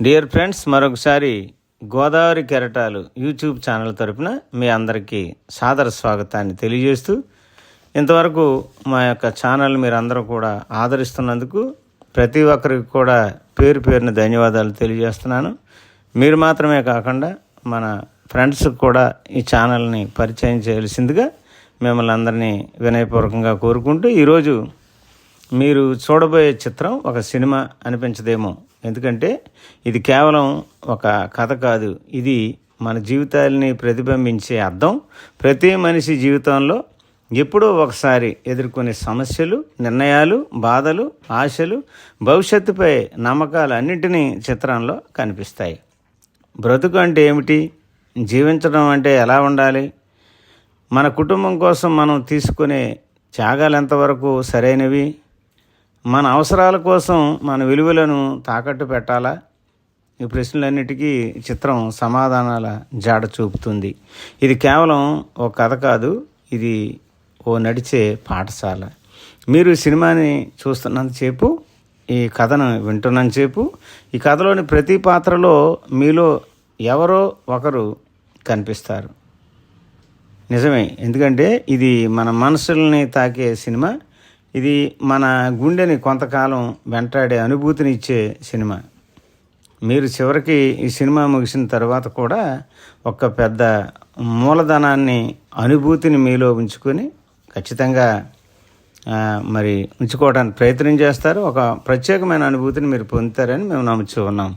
Dear friends మరొకసారి గోదావరి కెరటాలు YouTube channel తరపున మీ అందరికీ సాదర స్వాగతాన్ని తెలియజేస్తూ ఇంతవరకు మా యొక్క ఛానల్ మీరందరూ కూడా ఆదరిస్తున్నందుకు ప్రతి ఒక్కరికి కూడా పేరు పేరున ధన్యవాదాలు తెలియజేస్తున్నాను. మీరు మాత్రమే కాకుండా మన ఫ్రెండ్స్ కూడా ఈ ఛానల్ని పరిచయం చేయాల్సిందిగా మిమ్మల్ని అందరినీ వినయపూర్వకంగా కోరుకుంటూ ఈరోజు మీరు చూడబోయే చిత్రం ఒక సినిమా అనిపించదేమో ఎందుకంటే ఇది కేవలం ఒక కథ కాదు. ఇది మన జీవితాలని ప్రతిబింబించే అర్థం. ప్రతి మనిషి జీవితంలో ఎప్పుడో ఒకసారి ఎదుర్కొనే సమస్యలు నిర్ణయాలు బాధలు ఆశలు భవిష్యత్తుపై నమ్మకాలు అన్నింటినీ చిత్రంలో కనిపిస్తాయి. బ్రతుకు అంటే ఏమిటి? జీవించడం అంటే ఎలా ఉండాలి? మన కుటుంబం కోసం మనం తీసుకునే త్యాగాలు ఎంతవరకు సరైనవి? మన అవసరాల కోసం మన విలువలను తాకట్టు పెట్టాలా? ఈ ప్రశ్నలన్నిటికీ చిత్రం సమాధానాల జాడ చూపుతుంది. ఇది కేవలం ఒక కథ కాదు ఇది ఓ నడిచే పాఠశాల. మీరు సినిమాని చూస్తున్నంతసేపు ఈ కథను వింటున్నంతసేపు ఈ కథలోని ప్రతి పాత్రలో మీలో ఎవరో ఒకరు కనిపిస్తారు. నిజమే ఎందుకంటే ఇది మన మనసుల్ని తాకే సినిమా ఇది మన గుండెని కొంతకాలం వెంటాడే అనుభూతిని ఇచ్చే సినిమా. మీరు చివరికి ఈ సినిమా ముగిసిన తర్వాత కూడా ఒక పెద్ద మూలధనాన్ని అనుభూతిని మీలో ఉంచుకొని ఖచ్చితంగా మరి ఉంచుకోవడానికి ప్రయత్నం చేస్తారు. ఒక ప్రత్యేకమైన అనుభూతిని మీరు పొందుతారని మేము నమ్ముచూ ఉన్నాం.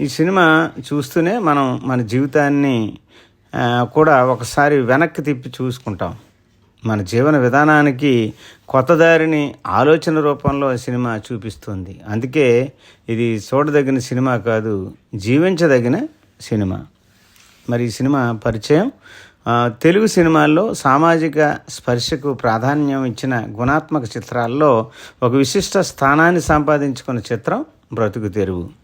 ఈ సినిమా చూస్తూనే మనం మన జీవితాన్ని కూడా ఒకసారి వెనక్కి తిప్పి చూసుకుంటాం. మన జీవన విధానానికి కొత్త దారిని ఆలోచన రూపంలో సినిమా చూపిస్తుంది. అందుకే ఇది చూడదగిన సినిమా కాదు జీవించదగిన సినిమా. మరి ఈ సినిమా పరిచయం తెలుగు సినిమాల్లో సామాజిక స్పర్శకు ప్రాధాన్యం ఇచ్చిన గుణాత్మక చిత్రాల్లో ఒక విశిష్ట స్థానాన్ని సంపాదించుకున్న చిత్రం బ్రతుకు తెరువు.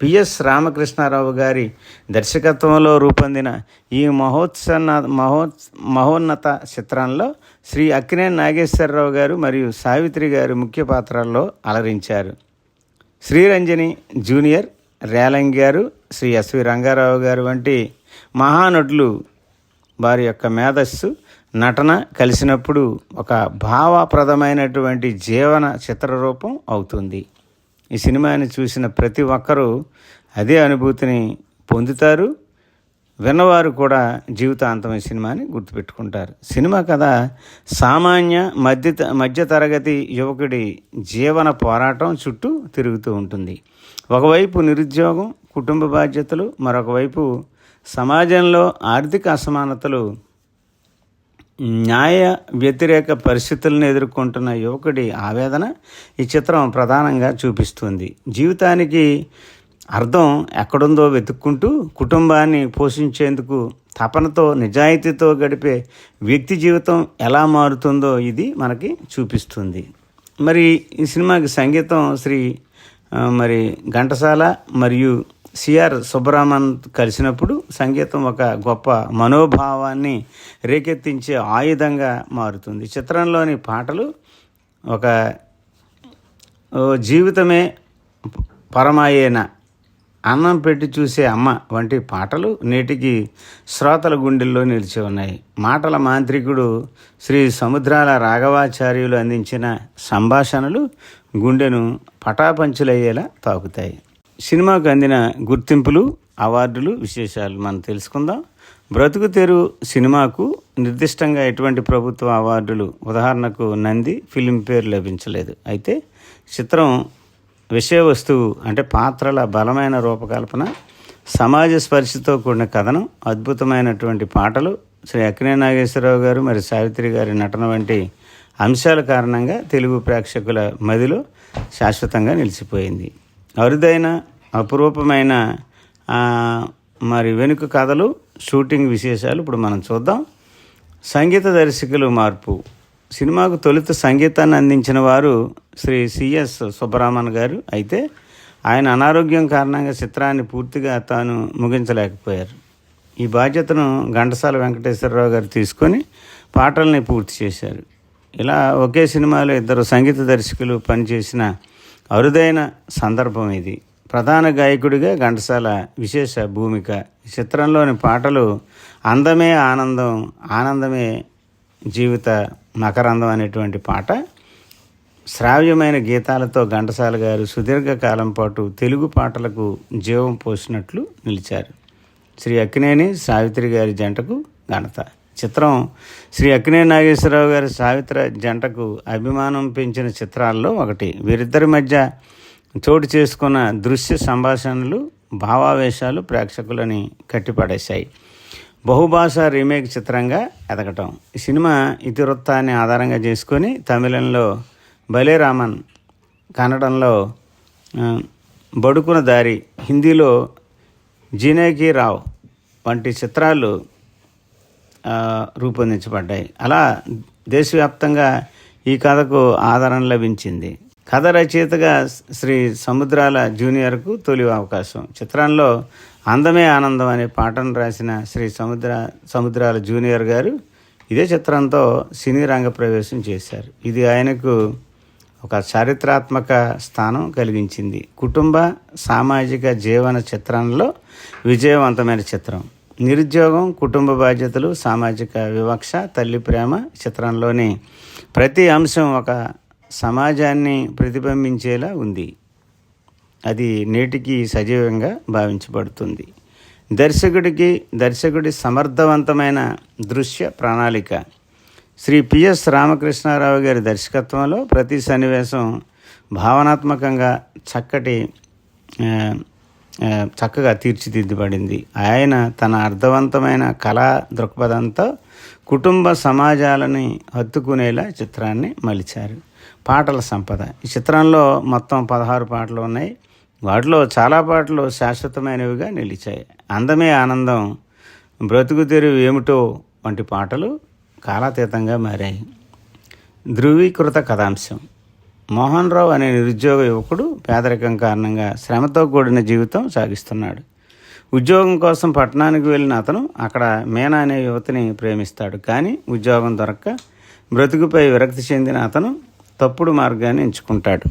పిఎస్ రామకృష్ణారావు గారి దర్శకత్వంలో రూపొందిన ఈ మహోత్సన్న మహో మహోన్నత చిత్రంలో శ్రీ అక్కినేని నాగేశ్వరరావు గారు మరియు సావిత్రి గారు ముఖ్య పాత్రల్లో అలరించారు. శ్రీరంజని జూనియర్ రేలంగి గారు శ్రీ ఎస్వి రంగారావు గారు వంటి మహానటులు వారి యొక్క మేధస్సు నటన కలిసినప్పుడు ఒక భావప్రదమైనటువంటి జీవన చిత్రరూపం అవుతుంది. ఈ సినిమాని చూసిన ప్రతి ఒక్కరూ అదే అనుభూతిని పొందుతారు. విన్నవారు కూడా జీవితాంతం ఈ సినిమాని గుర్తుపెట్టుకుంటారు. సినిమా కథ సామాన్య మధ్య మధ్యతరగతి యువకుడి జీవన పోరాటం చుట్టూ తిరుగుతూ ఉంటుంది. ఒకవైపు నిరుద్యోగం కుటుంబ బాధ్యతలు మరొకవైపు సమాజంలో ఆర్థిక అసమానతలు న్యాయ వ్యతిరేక పరిస్థితులను ఎదుర్కొంటున్న యువకుడి ఆవేదన ఈ చిత్రం ప్రధానంగా చూపిస్తుంది. జీవితానికి అర్థం ఎక్కడుందో వెతుక్కుంటూ కుటుంబాన్ని పోషించేందుకు తపనతో నిజాయితీతో గడిపే వ్యక్తి జీవితం ఎలా మారుతుందో ఇది మనకి చూపిస్తుంది. మరి ఈ సినిమాకి సంగీతం శ్రీ మరి ఘంటసాల మరియు సిఆర్ సుబ్రహ్మణ్ కలిసినప్పుడు సంగీతం ఒక గొప్ప మనోభావాన్ని రేకెత్తించే ఆయుధంగా మారుతుంది. చిత్రంలోని పాటలు ఒక జీవితమే పరమాయేన అన్నం పెట్టి చూసే అమ్మ వంటి పాటలు నేటికి శ్రోతల గుండెల్లో నిలిచి ఉన్నాయి. మాటల మాంత్రికుడు శ్రీ సముద్రాల రాఘవాచార్యులు అందించిన సంభాషణలు గుండెను పటాపంచులయ్యేలా తాకుతాయి. సినిమాకు అందిన గుర్తింపులు అవార్డులు విశేషాలు మనం తెలుసుకుందాం. బ్రతుకు తెరు సినిమాకు నిర్దిష్టంగా ఎటువంటి ప్రభుత్వ అవార్డులు ఉదాహరణకు నంది ఫిలింఫేర్ లభించలేదు. అయితే చిత్రం విషయ వస్తువు అంటే పాత్రల బలమైన రూపకల్పన సమాజ స్పర్శతో కూడిన కథనం అద్భుతమైనటువంటి పాటలు శ్రీ అక్కినే నాగేశ్వరరావు గారు మరి సావిత్రి గారి నటన వంటి అంశాల కారణంగా తెలుగు ప్రేక్షకుల మదిలో శాశ్వతంగా నిలిచిపోయింది. అరుదైన అపురూపమైన మరి వెనుక కథలు షూటింగ్ విశేషాలు ఇప్పుడు మనం చూద్దాం. సంగీత దర్శకులు మార్పు. సినిమాకు తొలుత సంగీతాన్ని అందించిన వారు శ్రీ సిఎస్ సుబ్బరామన్ గారు. అయితే ఆయన అనారోగ్యం కారణంగా చిత్రాన్ని పూర్తిగా తాను ముగించలేకపోయారు. ఈ బాధ్యతను ఘంటసాల వెంకటేశ్వరరావు గారు తీసుకొని పాటల్ని పూర్తి చేశారు. ఇలా ఒకే సినిమాలో ఇద్దరు సంగీత దర్శకులు పనిచేసిన అరుదైన సందర్భం ఇది. ప్రధాన గాయకుడిగా ఘంటసాల విశేష భూమిక. ఈ చిత్రంలోని పాటలు అందమే ఆనందం ఆనందమే జీవిత మకరందం అనేటువంటి పాట. శ్రావ్యమైన గీతాలతో ఘంటసాల గారు సుదీర్ఘకాలం పాటు తెలుగు పాటలకు జీవం పోసినట్లు నిలిచారు. శ్రీ అక్కినేని సావిత్రి గారి జంటకు ఘనత. చిత్రం శ్రీ అక్కినే నాగేశ్వరరావు గారి సావిత్ర జంటకు అభిమానం పెంచిన చిత్రాల్లో ఒకటి. వీరిద్దరి మధ్య చోటు చేసుకున్న దృశ్య సంభాషణలు భావావేశాలు ప్రేక్షకులని కట్టిపడేశాయి. బహుభాష రీమేక్ చిత్రంగా ఎదగటం. ఈ సినిమా ఇతివృత్తాన్ని ఆధారంగా చేసుకొని తమిళంలో బలేరామన్ కన్నడంలో బడుకున దారి హిందీలో జీనేకి రావ్ వంటి చిత్రాలు రూపొందించబడ్డాయి. అలా దేశవ్యాప్తంగా ఈ కథకు ఆదరణ లభించింది. కథ రచయితగా శ్రీ సముద్రాల జూనియర్కు తొలి అవకాశం. చిత్రంలో అందమే ఆనందం అనే పాటను రాసిన శ్రీ సముద్ర సముద్రాల జూనియర్ గారు ఇదే చిత్రంతో సినీ రంగ ప్రవేశం చేశారు. ఇది ఆయనకు ఒక చారిత్రాత్మక స్థానం కలిగించింది. కుటుంబ సామాజిక జీవన చిత్రంలో విజయవంతమైన చిత్రం. నిరుద్యోగం కుటుంబ బాధ్యతలు సామాజిక వివక్ష తల్లి ప్రేమ చిత్రంలోని ప్రతి అంశం ఒక సమాజాన్ని ప్రతిబింబించేలా ఉంది. అది నేటికి సజీవంగా భావించబడుతుంది. దర్శకుడికి దర్శకుడి సమర్థవంతమైన దృశ్య ప్రణాళిక. శ్రీ పిఎస్ రామకృష్ణారావు గారి దర్శకత్వంలో ప్రతి సన్నివేశం భావనాత్మకంగా చక్కటి చక్కగా తీర్చిదిద్దబడింది. ఆయన తన అర్థవంతమైన కళా దృక్పథంతో కుటుంబ సమాజాలని హత్తుకునేలా చిత్రాన్ని మలిచారు. పాటల సంపద. ఈ చిత్రంలో మొత్తం పదహారు పాటలు ఉన్నాయి. వాటిలో చాలా పాటలు శాశ్వతమైనవిగా నిలిచాయి. అందమే ఆనందం బ్రతుకు తెరువు ఏమిటో వంటి పాటలు కాలాతీతంగా మారాయి. ధృవీకృత కథాంశం. మోహన్ రావు అనే నిరుద్యోగ యువకుడు పేదరికం కారణంగా శ్రమతో కూడిన జీవితం సాగిస్తున్నాడు. ఉద్యోగం కోసం పట్టణానికి వెళ్ళిన అతను అక్కడ మేనా అనే యువతిని ప్రేమిస్తాడు. కానీ ఉద్యోగం దొరక్క బ్రతుకుపై విరక్తి చెందిన అతను తప్పుడు మార్గాన్ని ఎంచుకుంటాడు.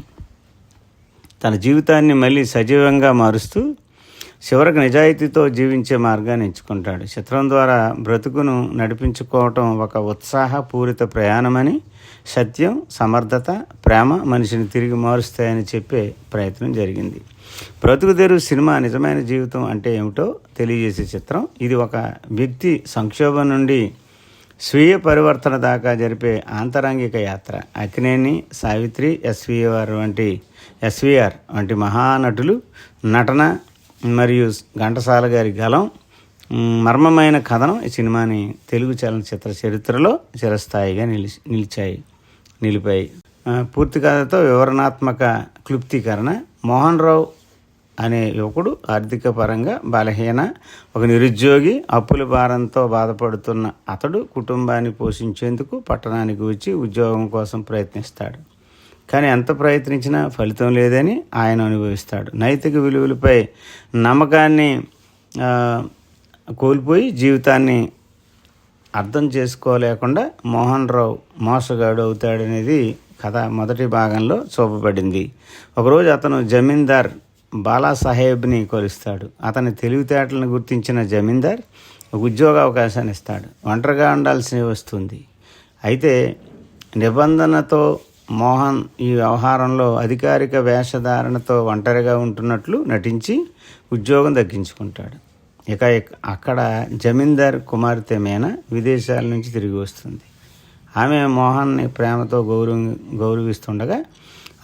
తన జీవితాన్ని మళ్ళీ సజీవంగా మారుస్తూ చివరకు నిజాయితీతో జీవించే మార్గాన్ని ఎంచుకుంటాడు. చిత్రం ద్వారా బ్రతుకును నడిపించుకోవటం ఒక ఉత్సాహపూరిత ప్రయాణమని సత్యం సమర్థత ప్రేమ మనిషిని తిరిగి మారుస్తాయని చెప్పే ప్రయత్నం జరిగింది. బ్రతుకు సినిమా నిజమైన జీవితం అంటే ఏమిటో తెలియజేసే చిత్రం. ఇది ఒక వ్యక్తి సంక్షోభం నుండి స్వీయ పరివర్తన దాకా జరిపే ఆంతరంగిక యాత్ర. అక్కినేని సావిత్రి ఎస్వీఆర్ వంటి ఎస్వీఆర్ వంటి మహానటులు నటన మరియు ఘంటసాల గారి గలం మర్మమైన కథనం ఈ సినిమాని తెలుగు చలనచిత్ర చరిత్రలో చిరస్థాయిగా నిలిచి నిలిచాయి. నిలిపాయి. పూర్తి కథతో వివరణాత్మక క్లుప్తీకరణ. మోహన్ రావు అనే యువకుడు ఆర్థిక పరంగా బలహీన ఒక నిరుద్యోగి అప్పుల భారంతో బాధపడుతున్న అతడు కుటుంబాన్ని పోషించేందుకు పట్టణానికి వచ్చి ఉద్యోగం కోసం ప్రయత్నిస్తాడు. కానీ ఎంత ప్రయత్నించినా ఫలితం లేదని ఆయన అనుభవిస్తాడు. నైతిక విలువలపై నమ్మకాన్ని కోల్పోయి జీవితాన్ని అర్థం చేసుకోలేకుండా మోహన్ రావు మోసగాడు అవుతాడనేది కథ మొదటి భాగంలో చూపబడింది. ఒకరోజు అతను జమీందార్ బాలాసాహెబ్ని కొలుస్తాడు. అతని తెలివితేటలను గుర్తించిన జమీందార్ ఒక ఉద్యోగ అవకాశాన్ని ఇస్తాడు. ఒంటరిగా ఉండాల్సి వస్తుంది. అయితే నిబంధనతో మోహన్ ఈ వ్యవహారంలో అధికారిక వేషధారణతో ఒంటరిగా ఉంటున్నట్లు నటించి ఉద్యోగం దక్కించుకుంటాడు. ఇక అక్కడ జమీందార్ కుమార్తె మీన విదేశాల నుంచి తిరిగి వస్తుంది. ఆమె మోహన్ని ప్రేమతో గౌరవ గౌరవిస్తుండగా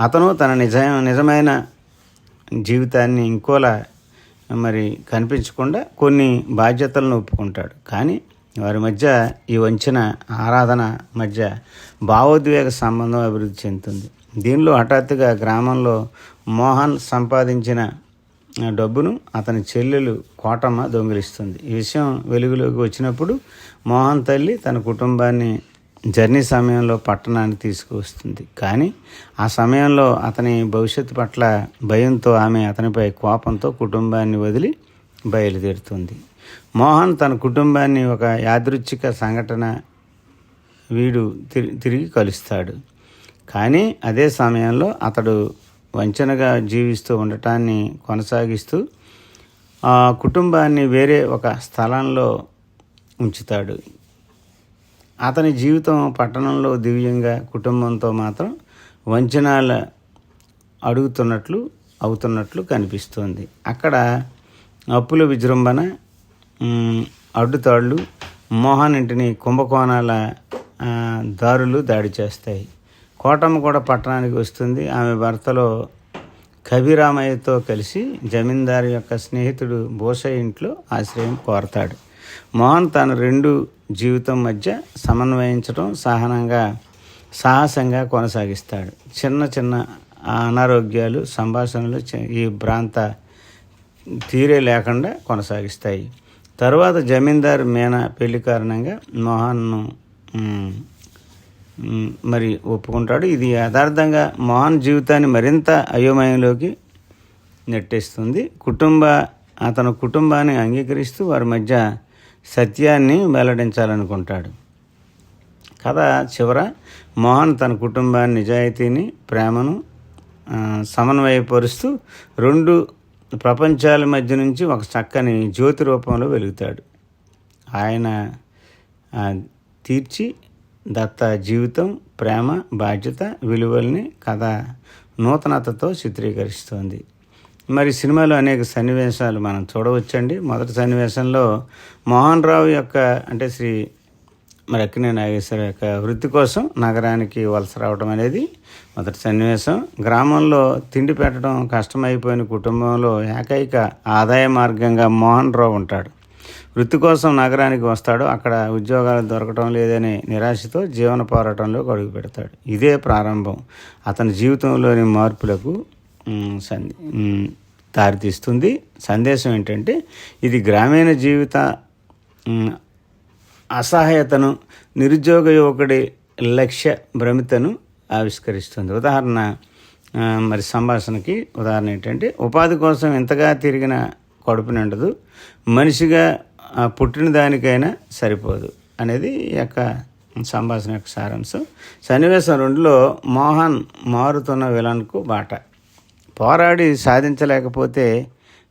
అతను తన నిజ నిజమైన జీవితాన్ని ఇంకోలా మరి కనిపించకుండా కొన్ని బాధ్యతలను ఒప్పుకుంటాడు. కానీ వారి మధ్య ఈ వంచిన ఆరాధన మధ్య భావోద్వేగ సంబంధం అభివృద్ధి చెందుతుంది. దీనిలో హఠాత్తుగా గ్రామంలో మోహన్ సంపాదించిన డబ్బును అతని చెల్లెలు కోటమ్మ దొంగిలిస్తుంది. ఈ విషయం వెలుగులోకి వచ్చినప్పుడు మోహన్ తల్లి తన కుటుంబాన్ని జర్నీ సమయంలో పట్టణాన్ని తీసుకువస్తుంది. కానీ ఆ సమయంలో అతని భవిష్యత్తు పట్ల భయంతో ఆమె అతనిపై కోపంతో కుటుంబాన్ని వదిలి బయలుదేరుతుంది. మోహన్ తన కుటుంబాన్ని ఒక యాదృచ్ఛిక సంఘటన వీడు తిరిగి కలుస్తాడు. కానీ అదే సమయంలో అతడు వంచనగా జీవిస్తూ ఉండటాన్ని కొనసాగిస్తూ ఆ కుటుంబాన్ని వేరే ఒక స్థలంలో ఉంచుతాడు. అతని జీవితం పట్టణంలో దివ్యంగా కుటుంబంతో మాత్రం వంచనాల అడుగుతున్నట్లు అవుతున్నట్లు కనిపిస్తుంది. అక్కడ అప్పుల విజృంభణ అడ్డుతాళ్ళు మోహన్ ఇంటిని కుంభకోణాల దారులు దాడి చేస్తాయి. కోటమ్మ కూడా పట్టణానికి వస్తుంది. ఆమె భర్తలో కవిరామయ్యతో కలిసి జమీందారు యొక్క స్నేహితుడు బోసయ్య ఇంట్లో ఆశ్రయం కోరతాడు. మోహన్ తన రెండు జీవితం మధ్య సమన్వయించడం సహనంగా సాహసంగా కొనసాగిస్తాడు. చిన్న చిన్న అనారోగ్యాలు సంభాషణలు ఈ భ్రాంత తీరే లేకుండా కొనసాగిస్తాయి. తరువాత జమీందారు మీనా పెళ్ళి కారణంగా మోహన్ను మరి ఒప్పుకుంటాడు. ఇది యథార్థంగా మోహన్ జీవితాన్ని మరింత అయోమయంలోకి నెట్టేస్తుంది. కుటుంబ అతను కుటుంబాన్ని అంగీకరిస్తూ వారి మధ్య సత్యాన్ని వెల్లడించాలనుకుంటాడు. కథ చివర మోహన్ తన కుటుంబాన్ని నిజాయితీని ప్రేమను సమన్వయపరుస్తూ రెండు ప్రపంచాల మధ్య నుంచి ఒక చక్కని జ్యోతి రూపంలో వెలుగుతాడు. ఆయన తీర్చి దత్త జీవితం ప్రేమ బాధ్యత విలువల్ని కథ నూతనతతో చిత్రీకరిస్తోంది. మరి సినిమాలో అనేక సన్నివేశాలు మనం చూడవచ్చండి. మొదటి సన్నివేశంలో మోహన్ రావు యొక్క అంటే శ్రీ మరి అక్కినే నాగేశ్వర యొక్క వృత్తి కోసం నగరానికి వలస రావడం అనేది మొదటి సన్నివేశం. గ్రామంలో తిండి పెట్టడం కష్టమైపోయిన కుటుంబంలో ఏకైక ఆదాయ మార్గంగా మోహన్ రావు ఉంటాడు. వృత్తి కోసం నగరానికి వస్తాడు. అక్కడ ఉద్యోగాలు దొరకటం లేదనే నిరాశతో జీవన పోరాటంలోకి అడుగు పెడతాడు. ఇదే ప్రారంభం. అతని జీవితంలోని మార్పులకు మ్, సంది దారితీస్తుంది. సందేశం ఏంటంటే ఇది గ్రామీణ జీవిత అసహాయతను నిరుద్యోగ యువకుడి లక్ష్య భ్రమితను ఆవిష్కరిస్తుంది. ఉదాహరణ మరి సంభాషణకి ఉదాహరణ ఏంటంటే ఉపాధి కోసం ఎంతగా తిరిగిన కడుపు నిండదు. మనిషిగా పుట్టిన దానికైనా సరిపోదు అనేది ఈ యొక్క సంభాషణ యొక్క సారాంశం. సన్నివేశం రెండులో మోహన్ మారుతున్న విలన్కు బాట. పోరాడి సాధించలేకపోతే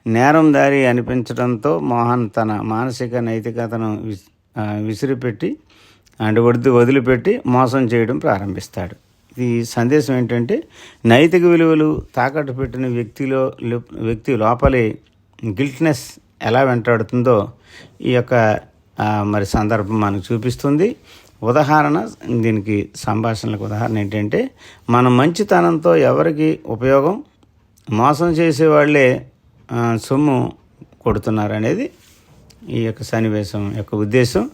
నేరం దారి అనిపించడంతో మోహన్ తన మానసిక నైతికతను విస్- విసిరిపెట్టి అంటే వదిలి వదిలిపెట్టి మోసం చేయడం ప్రారంభిస్తాడు. ఇది సందేశం ఏంటంటే నైతిక విలువలు తాకట్టు పెట్టిన వ్యక్తిలో వ్యక్తి లోపలి గిల్ట్నెస్ ఎలా వెంటాడుతుందో ఈ యొక్క మరి సందర్భం మనకు చూపిస్తుంది. ఉదాహరణ దీనికి సంభాషణలకు ఉదాహరణ ఏంటంటే మన మంచితనంతో ఎవరికి ఉపయోగం? మోసం చేసే వాళ్ళే సొమ్ము కొడుతున్నారు అనేది ఈ యొక్క సన్నివేశం యొక్క ఉద్దేశం.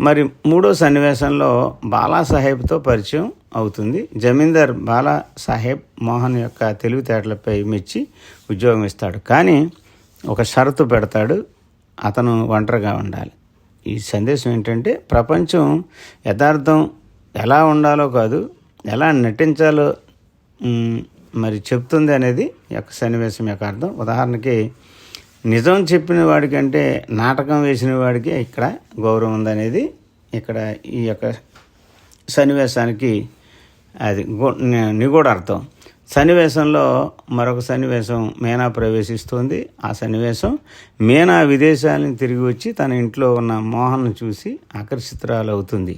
మరి మూడో సన్నివేశంలో బాలా సాహెబ్తో పరిచయం అవుతుంది. జమీందార్ బాలా సాహెబ్ మోహన్ యొక్క తెలివితేటలపై మెచ్చి ఉద్యోగం ఇస్తాడు. కానీ ఒక షరతు పెడతాడు అతను ఒంటరిగా ఉండాలి. ఈ సందేశం ఏంటంటే ప్రపంచం యథార్థం ఎలా ఉండాలో కాదు ఎలా నటించాలో మరి చెప్తుంది అనేది ఈ యొక్క సన్నివేశం యొక్క అర్థం. ఉదాహరణకి నిజం చెప్పిన వాడికంటే నాటకం వేసిన వాడికి ఇక్కడ గౌరవం ఉందనేది ఇక్కడ ఈ యొక్క సన్నివేశానికి అది నిగూఢ అర్థం. సన్నివేశంలో మరొక సన్నివేశం మీనా ప్రవేశిస్తుంది. ఆ సన్నివేశం మీనా విదేశాలను తిరిగి వచ్చి తన ఇంట్లో ఉన్న మోహన్ను చూసి ఆకర్షితురాలవుతుంది.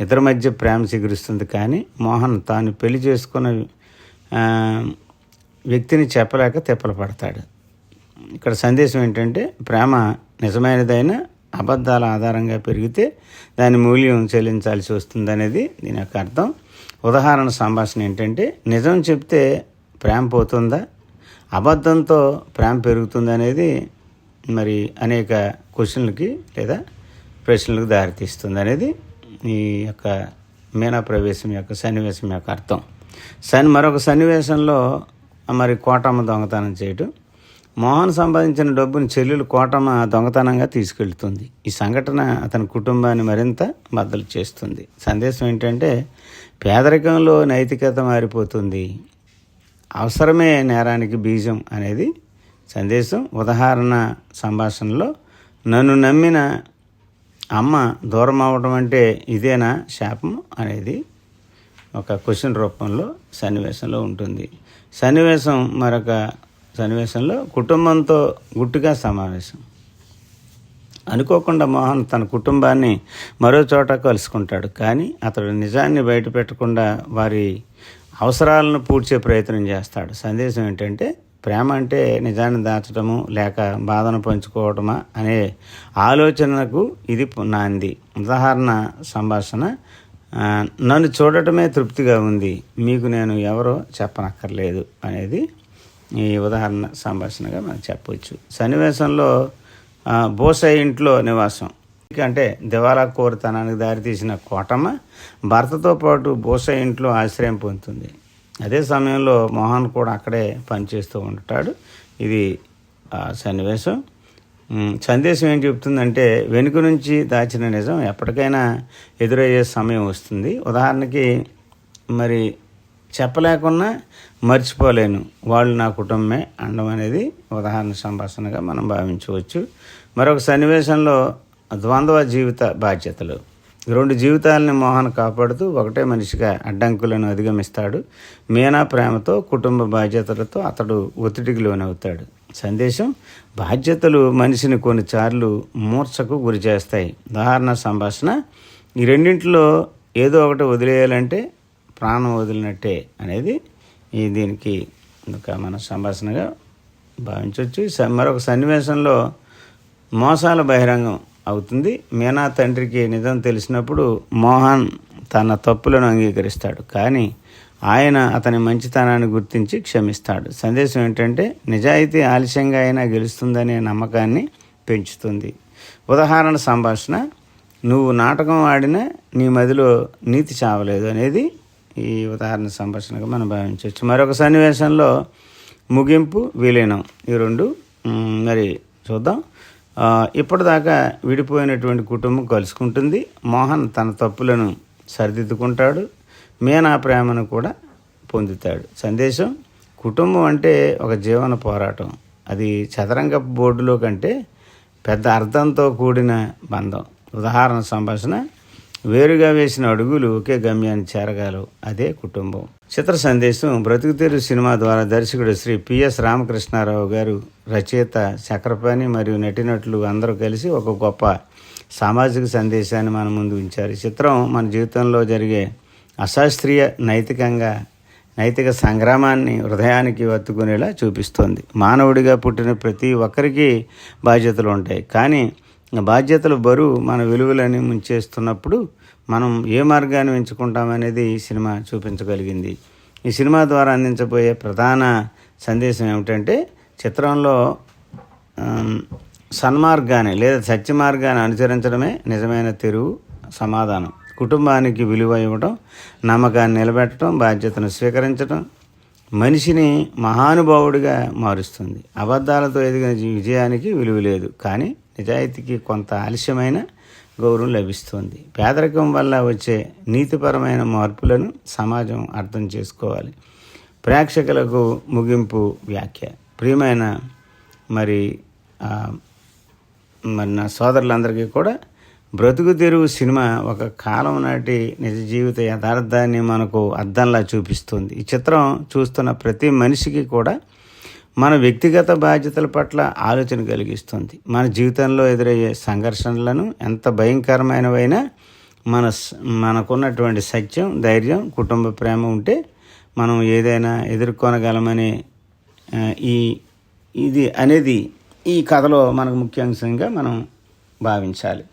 ఇద్దరి మధ్య ప్రేమ చిగురిస్తుంది కానీ మోహన్ తాను పెళ్ళి చేసుకున్న వ్యక్తిని చెప్పలేక తిప్పలు పడతాడు. ఇక్కడ సందేశం ఏంటంటే ప్రేమ నిజమైనదైన అబద్ధాల ఆధారంగా పెరిగితే దాని మూల్యం చెల్లించాల్సి వస్తుంది అనేది దీని యొక్క అర్థం. ఉదాహరణ సంభాషణ ఏంటంటే నిజం చెప్తే ప్రేమ పోతుందా? అబద్ధంతో ప్రేమ పెరుగుతుంది అనేది మరి అనేక క్వశ్చన్లకి లేదా ప్రశ్నలకు దారితీస్తుంది అనేది ఈ యొక్క మీనా ప్రవేశం యొక్క సన్నివేశం యొక్క అర్థం. సన్ మరొక సన్నివేశంలో మరి కోటమ్మ దొంగతనం చేయటం. మోహన్ సంపాదించిన డబ్బును చెల్లెలు కోటమ్మ దొంగతనంగా తీసుకెళ్తుంది. ఈ సంఘటన అతని కుటుంబాన్ని మరింత బద్దలు చేస్తుంది. సందేశం ఏంటంటే పేదరికంలో నైతికత మారిపోతుంది. అవసరమే నేరానికి బీజం అనేది సందేశం. ఉదాహరణ సంభాషణలో నన్ను నమ్మిన అమ్మ దూరం అవ్వడం అంటే ఇదేనా శాపం? అనేది ఒక క్వశ్చన్ రూపంలో సన్నివేశంలో ఉంటుంది. సన్నివేశం మరొక సన్నివేశంలో కుటుంబంతో గుట్టుగా సమావేశం. అనుకోకుండా మోహన్ తన కుటుంబాన్ని మరో చోట కలుసుకుంటాడు. కానీ అతడు నిజాన్ని బయటపెట్టకుండా వారి అవసరాలను పూడ్చే ప్రయత్నం చేస్తాడు. సందేశం ఏంటంటే ప్రేమ అంటే నిజాన్ని దాచడము లేక బాధను పంచుకోవటమా అనే ఆలోచనకు ఇది నాంది. ఉదాహరణ సంభాషణ నన్ను చూడటమే తృప్తిగా ఉంది. మీకు నేను ఎవరో చెప్పనక్కర్లేదు అనేది ఈ ఉదాహరణ సంభాషణగా మనం చెప్పవచ్చు. సన్నివేశంలో ఆ, బోసయ్య ఇంట్లో నివాసం. అంటే దివాలా కోరితనానికి దారితీసిన కోటమ్మ భర్తతో పాటు బోసయ్య ఇంట్లో ఆశ్రయం పొందుతుంది. అదే సమయంలో మోహన్ కూడా అక్కడే పనిచేస్తూ ఉంటాడు. ఇది సన్నివేశం. సందేశం ఏం చెప్తుందంటే వెనుక నుంచి దాచిన నిజం ఎప్పటికైనా ఎదురయ్యే సమయం వస్తుంది. ఉదాహరణకి మరి చెప్పలేకున్నా మర్చిపోలేను. వాళ్ళు నా కుటుంబమే అనడం అనేది ఉదాహరణ సంభాషణగా మనం భావించవచ్చు. మరొక సన్నివేశంలో ద్వంద్వ జీవిత బాధ్యతలు. రెండు జీవితాలని మోహన్ కాపాడుతూ ఒకటే మనిషిగా అడ్డంకులను అధిగమిస్తాడు. మీనా ప్రేమతో కుటుంబ బాధ్యతలతో అతడు ఒత్తిడికి లోనవుతాడు. సందేశం బాధ్యతలు మనిషిని కొన్నిసార్లు మూర్ఛకు గురి చేస్తాయి. ఉదాహరణ సంభాషణ ఈ రెండింటిలో ఏదో ఒకటి వదిలేయాలంటే ప్రాణం వదిలినట్టే అనేది ఈ దీనికి ఒక మన సంభాషణగా భావించవచ్చు. స- మరొక సన్నివేశంలో మోసాల బహిరంగం అవుతుంది. మీనా తండ్రికి నిజం తెలిసినప్పుడు మోహన్ తన తప్పులను అంగీకరిస్తాడు. కానీ ఆయన అతని మంచితనాన్ని గుర్తించి క్షమిస్తాడు. సందేశం ఏంటంటే నిజాయితీ ఆలస్యంగా అయినా గెలుస్తుందనే నమ్మకాన్ని పెంచుతుంది. ఉదాహరణ సంభాషణ నువ్వు నాటకం ఆడినా నీ మదిలో నీతి చావలేదు అనేది ఈ ఉదాహరణ సంభాషణగా మనం భావించవచ్చు. మరొక సన్నివేశంలో ముగింపు విలీనం. ఈ రెండు మరి చూద్దాం. ఇప్పటిదాకా విడిపోయినటువంటి కుటుంబం కలుసుకుంటుంది. మోహన్ తన తప్పులను సరిదిద్దుకుంటాడు. మీనా ప్రేమను కూడా పొందుతాడు. సందేశం కుటుంబం అంటే ఒక జీవన పోరాటం. అది చదరంగ బోర్డులో కంటే పెద్ద అర్థంతో కూడిన బంధం. ఉదాహరణ సంభాషణ వేరుగా వేసిన అడుగులు ఒకే గమ్యాన్ని చేరగలవు అదే కుటుంబం. చిత్ర సందేశం బ్రతుకుతెరు సినిమా ద్వారా దర్శకుడు శ్రీ పిఎస్ రామకృష్ణారావు గారు రచయిత చక్రపాణి మరియు నటినట్లు అందరూ కలిసి ఒక గొప్ప సామాజిక సందేశాన్ని మన ముందు ఉంచారు. ఈ చిత్రం మన జీవితంలో జరిగే అశాస్త్రీయ నైతికంగా నైతిక సంగ్రామాన్ని హృదయానికి వత్తుకునేలా చూపిస్తోంది. మానవుడిగా పుట్టిన ప్రతి ఒక్కరికి బాధ్యతలు ఉంటాయి. కానీ బాధ్యతలు బరువు మన విలువలని ముంచేస్తున్నప్పుడు మనం ఏ మార్గాన్ని ఎంచుకుంటామనేది ఈ సినిమా చూపించగలిగింది. ఈ సినిమా ద్వారా అందించబోయే ప్రధాన సందేశం ఏమిటంటే చిత్రంలో సన్మార్గాన్ని లేదా సత్య మార్గాన్ని అనుసరించడమే నిజమైన తెరువు సమాధానం. కుటుంబానికి విలువ ఇవ్వటం నమ్మకాన్ని నిలబెట్టడం బాధ్యతను స్వీకరించడం మనిషిని మహానుభావుడిగా మారుస్తుంది. అబద్ధాలతో ఎదిగిన విజయానికి విలువ లేదు. కానీ నిజాయితీకి కొంత ఆలస్యమైన గౌరవం లభిస్తుంది. పేదరికం వల్ల వచ్చే నీతిపరమైన మార్పులను సమాజం అర్థం చేసుకోవాలి. ప్రేక్షకులకు ముగింపు వ్యాఖ్య. ప్రియమైన మరి మరి నా సోదరులందరికీ కూడా బ్రతుకు తెరువు సినిమా ఒక కాలం నాటి నిజ జీవిత యథార్థాన్ని మనకు అద్దంలా చూపిస్తుంది. ఈ చిత్రం చూస్తున్న ప్రతి మనిషికి కూడా మన వ్యక్తిగత బాధ్యతల పట్ల ఆలోచన కలిగిస్తుంది. మన జీవితంలో ఎదురయ్యే సంఘర్షణలను ఎంత భయంకరమైనవైనా మన మనకున్నటువంటి సత్యం ధైర్యం కుటుంబ ప్రేమ ఉంటే మనం ఏదైనా ఎదుర్కొనగలమనే ఈ ఇది అనేది ఈ కథలో మనకు ముఖ్యాంశంగా మనం భావించాలి.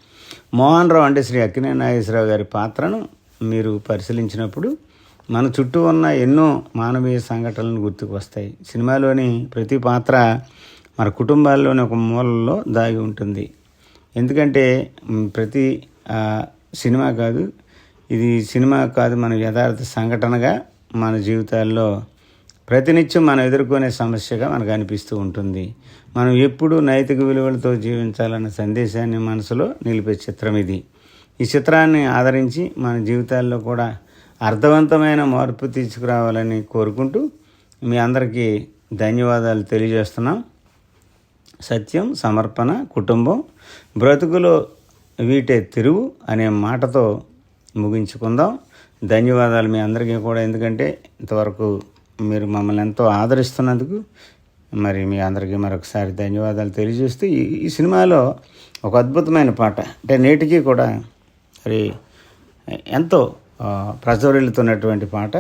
మోహన్ రావు అంటే శ్రీ అక్కినే నాగేశ్వరరావు గారి పాత్రను మీరు పరిశీలించినప్పుడు మన చుట్టూ ఉన్న ఎన్నో మానవీయ సంఘటనలు గుర్తుకు వస్తాయి సినిమాలోని ప్రతి పాత్ర మన కుటుంబాల్లోని ఒక మూలలో దాగి ఉంటుంది. ఎందుకంటే ప్రతి సినిమా కాదు ఇది సినిమా కాదు మన యథార్థ సంఘటనగా మన జీవితాల్లో ప్రతినిత్యం మనం ఎదుర్కొనే సమస్యగా మనకు అనిపిస్తూ ఉంటుంది. మనం ఎప్పుడూ నైతిక విలువలతో జీవించాలన్న సందేశాన్ని మనసులో నిలిపే చిత్రం ఇది. ఈ చిత్రాన్ని ఆదరించి మన జీవితాల్లో కూడా అర్థవంతమైన మార్పు తీసుకురావాలని కోరుకుంటూ మీ అందరికీ ధన్యవాదాలు తెలియజేస్తున్నాం. సత్యం సమర్పణ కుటుంబం బ్రతుకులో వీటే తిరుగు అనే మాటతో ముగించుకుందాం. ధన్యవాదాలు మీ అందరికీ కూడా. ఎందుకంటే ఇంతవరకు మీరు మమ్మల్ని ఎంతో ఆదరిస్తున్నందుకు మరి మీ అందరికీ మరొకసారి ధన్యవాదాలు తెలియజేస్తూ ఈ ఈ సినిమాలో ఒక అద్భుతమైన పాట అంటే నేటికి కూడా మరి ఎంతో ఆ, ప్రజ్వరిల్లుతున్నటువంటి పాట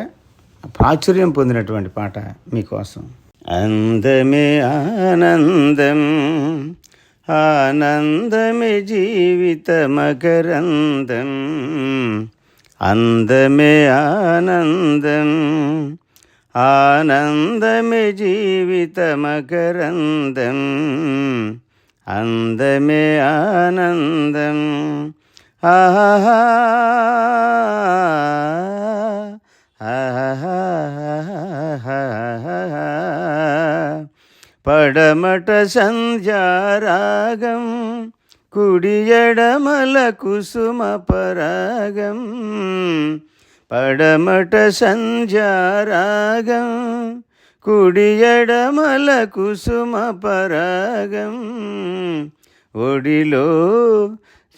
ప్రాచుర్యం పొందినటువంటి పాట మీకోసం. అందమే ఆనందం ఆనందమే జీవిత మకరందం అందమే ఆనందం ఆనందమే జీవిత మకరందం అందమే ఆనందం పడమట సంధ్యారాగం కుడియడమల కుసుమ పరాగం. పడమట సంధ్యారాగం కుడియడమల కుసుమ పరాగం. ఒడిలో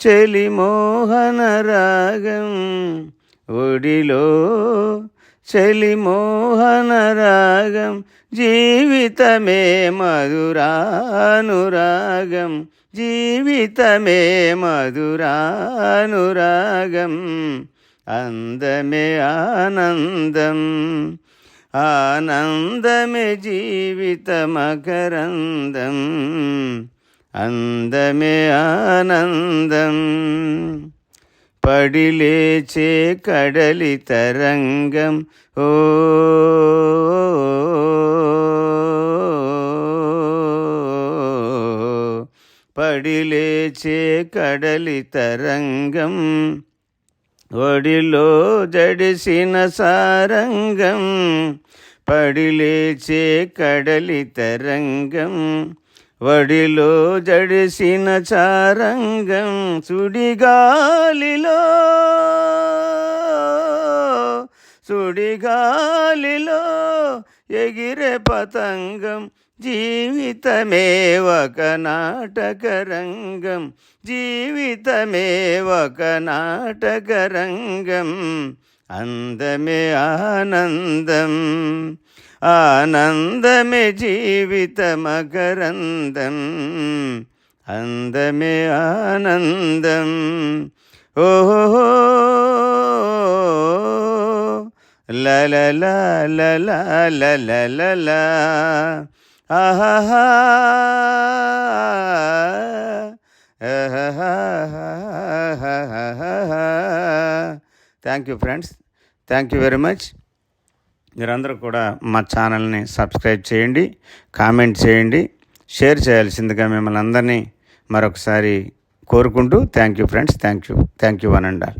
చెలి మోహన రాగం ఒడిలో. చెలి మోహన రాగం జీవితమే మధురానురాగం జీవితమే మధురానురాగం అందమే ఆనందం ఆనందమే జీవితమకరందం. అందమే ఆనందం. పడిలేచే కడలి తరంగం. ఓ పడిలేచే కడలి తరంగం. ఒడిలో జడిసిన సారంగం. పడిలేచే కడలి తరంగం. వడిలో జడిసిన చారంగం సుడిగాలిలో. సుడిగాలిలో ఎగిరే పతంగం జీవితమే ఒక నాటకరంగం. జీవితమే ఒక నాటకరంగం. అందమే ఆనందం. ఆనందమే జీవిత మకరందం అందమే ఆనందం. ఓహో లలలా లల ఆహా thank you friends thank you very much మీరందరూ కూడా మా ఛానల్ని సబ్స్క్రైబ్ చేయండి కామెంట్ చేయండి షేర్ చేయాల్సిందిగా మిమ్మల్ని అందరినీ మరొకసారి కోరుకుంటూ thank you friends thank you thank you one and all.